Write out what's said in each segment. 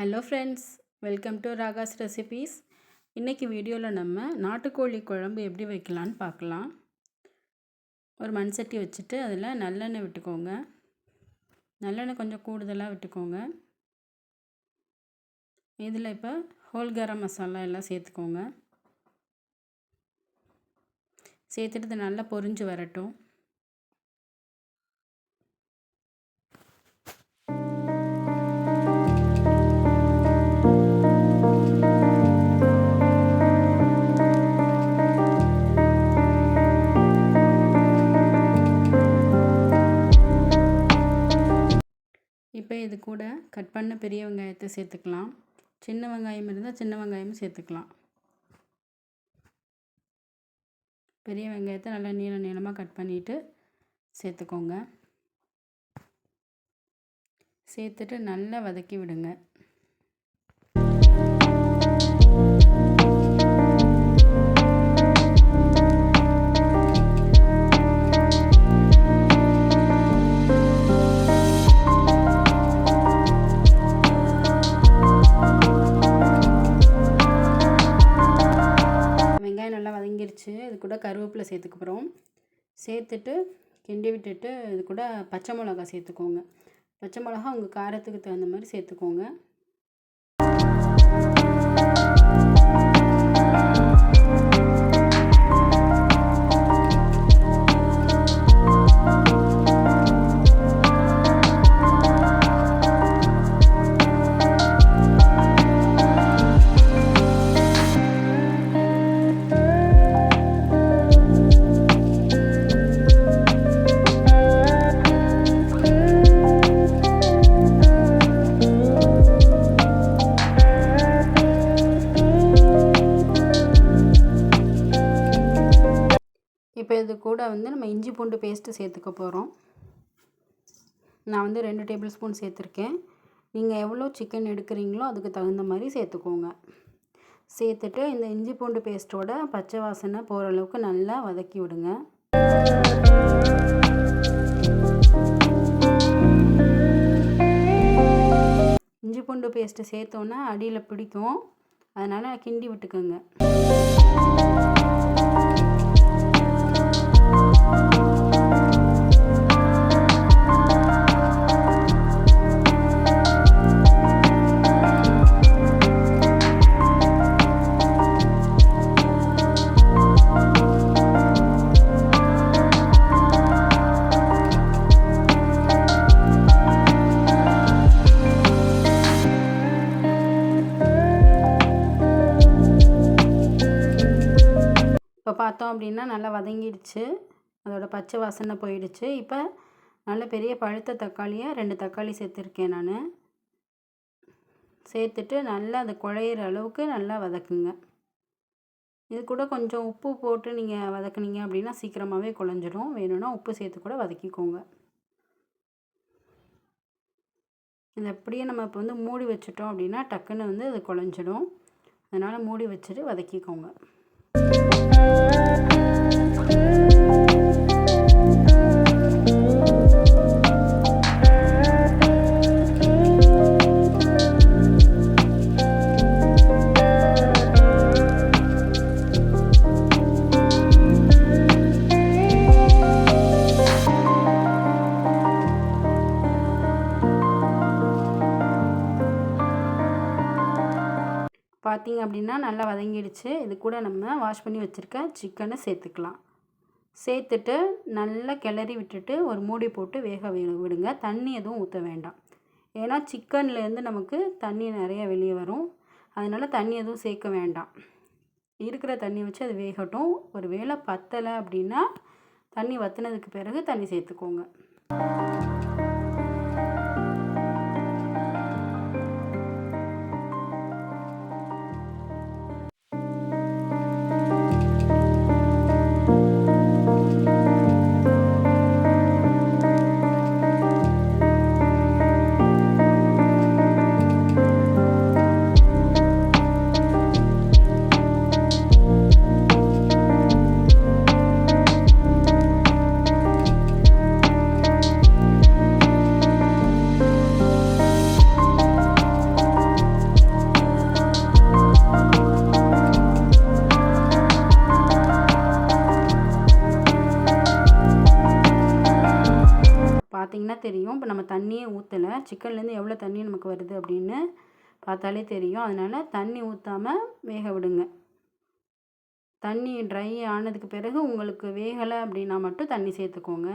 Hello friends welcome to Raga's recipes இன்றைக்கி வீடியோவில் நம்ம நாட்டுக்கோழி குழம்பு எப்படி வைக்கலான்னு பார்க்கலாம். ஒரு மண் சட்டி வச்சுட்டு அதில் நல்லெண்ணெய் விட்டுக்கோங்க. நல்லெண்ணெய் கொஞ்சம் கூடுதலாக விட்டுக்கோங்க. இதில் இப்போ ஹோல் கரம் மசாலா எல்லாம் சேர்த்துக்கோங்க. சேர்த்துட்டு நல்லா பொரிஞ்சு வரட்டும். இது கூட கட் பண்ண பெரிய வெங்காயத்தை சேர்த்துக்கலாம். சின்ன வெங்காயம் இருந்தால் சின்ன வெங்காயமும் சேர்த்துக்கலாம். பெரிய வெங்காயத்தை நல்லா நீள நீளமாக கட் பண்ணிவிட்டு சேர்த்துக்கோங்க. சேர்த்துட்டு நல்லா வதக்கி விடுங்க. கருவேப்பிலை சேர்த்துட்டு கிண்டி விட்டுட்டு இது கூட பச்சை மிளகா சேர்த்துக்கோங்க. பச்சை மிளகா உங்கள் காரத்துக்கு தகுந்த மாதிரி சேர்த்துக்கோங்க. கூட வந்து நம்ம இஞ்சி பூண்டு பேஸ்ட்டு சேர்த்துக்க போகிறோம். நான் வந்து ரெண்டு டேபிள் ஸ்பூன் சேர்த்துருக்கேன். நீங்கள் எவ்வளோ சிக்கன் எடுக்கிறீங்களோ அதுக்கு தகுந்த மாதிரி சேர்த்துக்கோங்க. சேர்த்துட்டு இந்த இஞ்சி பூண்டு பேஸ்ட்டோட பச்சை வாசனை போகிற அளவுக்கு நல்லா வதக்கி விடுங்க. இஞ்சி பூண்டு பேஸ்ட்டு சேர்த்தோன்னா அடியில் பிடிக்கும். அதனால் கிண்டி விட்டுக்கோங்க. அப்படின்னா நல்லா வதங்கிடுச்சு. அதோட பச்சை வாசனை போயிடுச்சு. இப்போ நல்ல பெரிய பழுத்த தக்காளியாக ரெண்டு தக்காளி சேர்த்துருக்கேன் நான். சேர்த்துட்டு நல்லா அது குழையிற அளவுக்கு நல்லா வதக்குங்க. இது கூட கொஞ்சம் உப்பு போட்டு நீங்கள் வதக்குனீங்க அப்படின்னா சீக்கிரமாகவே குழஞ்சிடும் வேணும்னா உப்பு சேர்த்து கூட வதக்கிக்கோங்க. இது அப்படியே நம்ம இப்போ வந்து மூடி வச்சுட்டோம் அப்படின்னா டக்குன்னு வந்து அது குழஞ்சிடும் அதனால் மூடி வச்சுட்டு வதக்கிக்கோங்க. Thank you. பார்த்தீங்க அப்படின்னா நல்லா வதங்கிடுச்சு. இது கூட நம்ம வாஷ் பண்ணி வச்சுருக்க சிக்கனை சேர்த்துக்கலாம். சேர்த்துட்டு நல்லா கிளறி விட்டுட்டு ஒரு மூடி போட்டு வேக விடுங்க. தண்ணி எதுவும் ஊற்ற வேண்டாம். ஏன்னா சிக்கன்லேருந்து நமக்கு தண்ணி நிறைய வெளியே வரும். அதனால் தண்ணி எதுவும் சேர்க்க வேண்டாம். இருக்கிற தண்ணி வச்சு அது வேகட்டும். ஒரு வேளை பத்தலை அப்படின்னா தண்ணி வற்றினதுக்கு பிறகு தண்ணி சேர்த்துக்கோங்க. தெரியும். இப்போ நம்ம தண்ணியே ஊற்றலை சிக்கன்லேருந்து எவ்வளோ தண்ணி நமக்கு வருது அப்படின்னு பார்த்தாலே தெரியும். அதனால் தண்ணி ஊற்றாமல் வேக விடுங்க. தண்ணி ட்ரை ஆனதுக்கு பிறகு உங்களுக்கு வேகலை அப்படின்னா மட்டும் தண்ணி சேர்த்துக்கோங்க.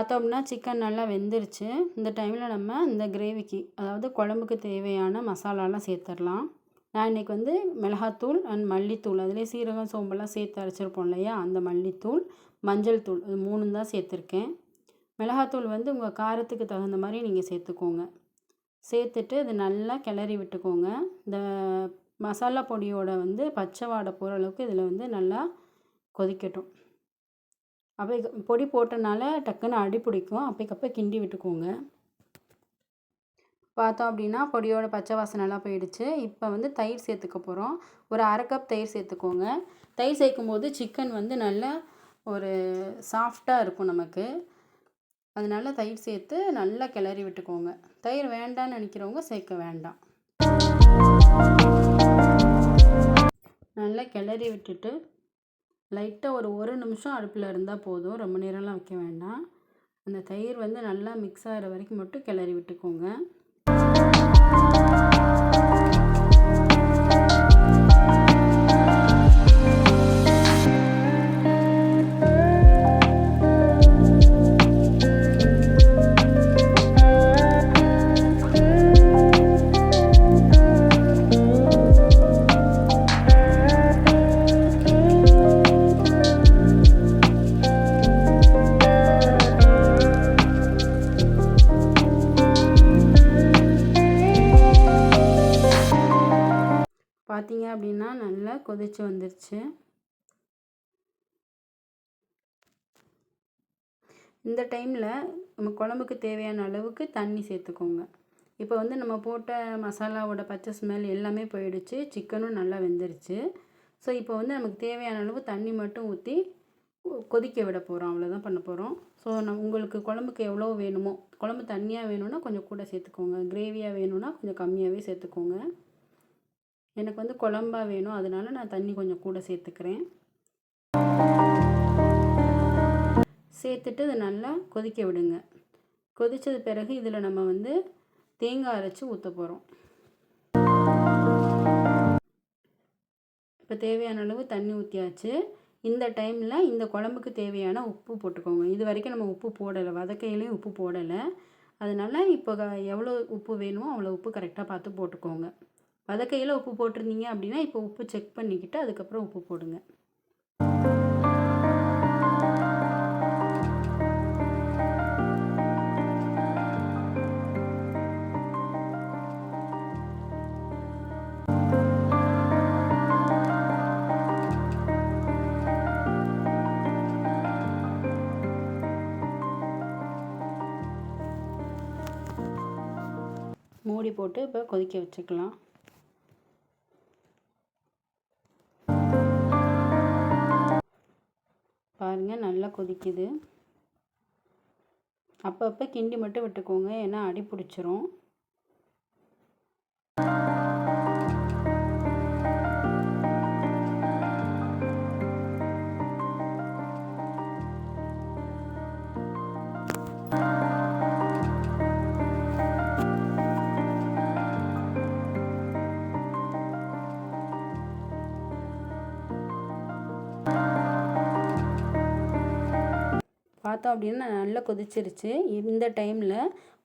பார்த்தோம்னா சிக்கன் நல்லா வெந்துருச்சு. இந்த டைமில் நம்ம இந்த கிரேவிக்கு அதாவது குழம்புக்கு தேவையான மசாலாலாம் சேர்த்துடலாம். நான் இன்றைக்கி வந்து மிளகாத்தூள் அண்ட் மல்லித்தூள் அதிலே சீரகம் சோம்பெல்லாம் சேர்த்து அரைச்சிருப்போம் இல்லையா? அந்த மல்லித்தூள் மஞ்சள் தூள் இது மூணு தான் சேர்த்துருக்கேன். மிளகாத்தூள் வந்து உங்கள் காரத்துக்கு தகுந்த மாதிரி நீங்கள் சேர்த்துக்கோங்க. சேர்த்துட்டு இது நல்லா கிளறி விட்டுக்கோங்க. இந்த மசாலா பொடியோட வந்து பச்சை வாடை போகிற அளவுக்கு இதில் வந்து நல்லா கொதிக்கட்டும். அப்போ பொடி போட்டனால டக்குன்னு அடி பிடிக்கும். அப்பைக்கப்போ கிண்டி விட்டுக்கோங்க. பார்த்தோம் அப்படின்னா பொடியோட பச்சை வாசனைலாம் போயிடுச்சு. இப்போ வந்து தயிர் சேர்த்துக்க போகிறோம் ஒரு அரை கப் தயிர் சேர்த்துக்கோங்க. தயிர் சேர்க்கும் போது சிக்கன் வந்து நல்லா ஒரு சாஃப்டாக இருக்கும் நமக்கு. அதனால தயிர் சேர்த்து நல்லா கிளறி விட்டுக்கோங்க. தயிர் வேண்டாம்னு நினைக்கிறவங்க சேர்க்க வேண்டாம். நல்லா கிளறி விட்டுட்டு லைட்டாக ஒரு ஒரு நிமிஷம் அடுப்பில் இருந்தால் போதும். ரொம்ப நேரம்லாம் வைக்க வேண்டாம். அந்த தயிர் வந்து நல்லா மிக்ஸ் ஆகிற வரைக்கும் மட்டும் கிளறி விட்டுக்கோங்க. கொதிச்சு வந்துருச்சு. இந்த டைமில் நம்ம குழம்புக்கு தேவையான அளவுக்கு தண்ணி சேர்த்துக்கோங்க. இப்போ வந்து நம்ம போட்ட மசாலாவோட பச்சை ஸ்மெல் எல்லாமே போயிடுச்சு. சிக்கனும் நல்லா வெந்துருச்சு. ஸோ இப்போ வந்து நமக்கு தேவையான அளவு தண்ணி மட்டும் ஊற்றி கொதிக்க விட போகிறோம் அவ்வளோதான் பண்ண போகிறோம் ஸோ நம் உங்களுக்கு குழம்புக்கு எவ்வளோ வேணுமோ குழம்பு தண்ணியாக வேணும்னா கொஞ்சம் கூட சேர்த்துக்கோங்க. கிரேவியாக வேணும்னா கொஞ்சம் கம்மியாகவே சேர்த்துக்கோங்க. எனக்கு வந்து குழம்பா வேணும். அதனால நான் தண்ணி கொஞ்சம் கூட சேர்த்துக்கிறேன். சேர்த்துட்டு இதை நல்லா கொதிக்க விடுங்க. கொதித்தது பிறகு இதில் நம்ம வந்து தேங்காய் அரைச்சி ஊற்ற போகிறோம் இப்போ தேவையான அளவு தண்ணி ஊற்றியாச்சு இந்த டைமில் இந்த குழம்புக்கு தேவையான உப்பு போட்டுக்கோங்க. இது வரைக்கும் நம்ம உப்பு போடலை. வதக்கையிலையும் உப்பு போடலை. அதனால் இப்போ எவ்வளோ உப்பு வேணுமோ அவ்வளோ உப்பு கரெக்டாக பார்த்து போட்டுக்கோங்க. வதக்கையில் உப்பு போட்டிருந்தீங்க அப்படின்னா இப்போ உப்பு செக் பண்ணிக்கிட்டு அதுக்கப்புறம் உப்பு போடுங்க. மூடி போட்டு இப்போ கொதிக்க வச்சுக்கலாம். பாருங்கள் நல்லா கொதிக்குது. அப்பப்போ கிண்டி மட்டும் விட்டுக்கோங்க ஏன்னா அடி பிடிச்சிரும். பார்த்தோம் அப்படின்னா நல்லா கொதிச்சிருச்சு. இந்த டைமில்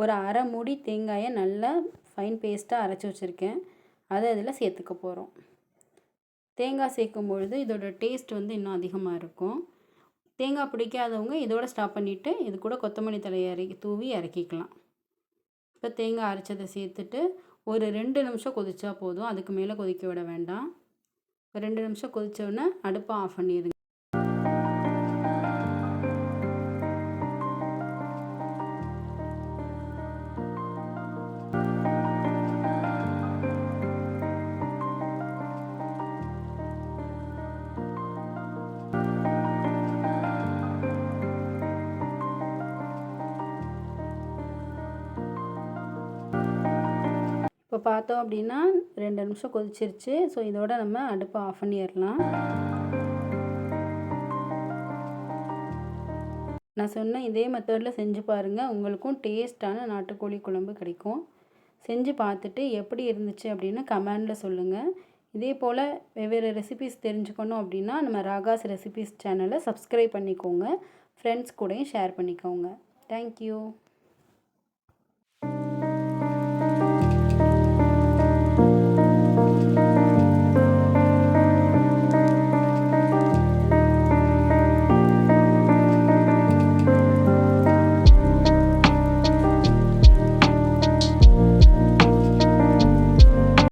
ஒரு அரை மூடி தேங்காயை நல்லா ஃபைன் பேஸ்ட்டாக அரைச்சி வச்சுருக்கேன். அதை அதில் சேர்த்துக்க போகிறோம் தேங்காய் சேர்க்கும் பொழுது இதோட டேஸ்ட் வந்து இன்னும் அதிகமாக இருக்கும். தேங்காய் பிடிக்காதவங்க இதோட ஸ்டாப் பண்ணிவிட்டு இது கூட கொத்தமல்லி தலையை இறக்கி தூவி இறக்கிக்கலாம். இப்போ தேங்காய் அரைச்சதை சேர்த்துட்டு ஒரு ரெண்டு நிமிஷம் கொதிச்சா போதும். அதுக்கு மேலே கொதிக்க விட வேண்டாம். ரெண்டு நிமிஷம் கொதித்தோடனே அடுப்பை ஆஃப் பண்ணிடுங்க பார்த்தோம் அப்படின்னா ரெண்டு நிமிஷம் கொதிச்சிருச்சு. ஸோ இதோட நம்ம அடுப்பை ஆஃப் பண்ணிடலாம். நான் சொன்ன இதே மெத்தடில் செஞ்சு பாருங்கள் உங்களுக்கும் டேஸ்ட்டான நாட்டுக்கோழி குழம்பு கிடைக்கும். செஞ்சு பார்த்துட்டு எப்படி இருந்துச்சு அப்படின்னு கமெண்டில் சொல்லுங்கள் இதே போல் வெவ்வேறு ரெசிபிஸ் தெரிஞ்சுக்கணும் அப்படின்னா நம்ம ராகாஸ் ரெசிபிஸ் சேனலை சப்ஸ்கிரைப் பண்ணிக்கோங்க. ஃப்ரெண்ட்ஸ் கூடயும் ஷேர் பண்ணிக்கோங்க. Thank you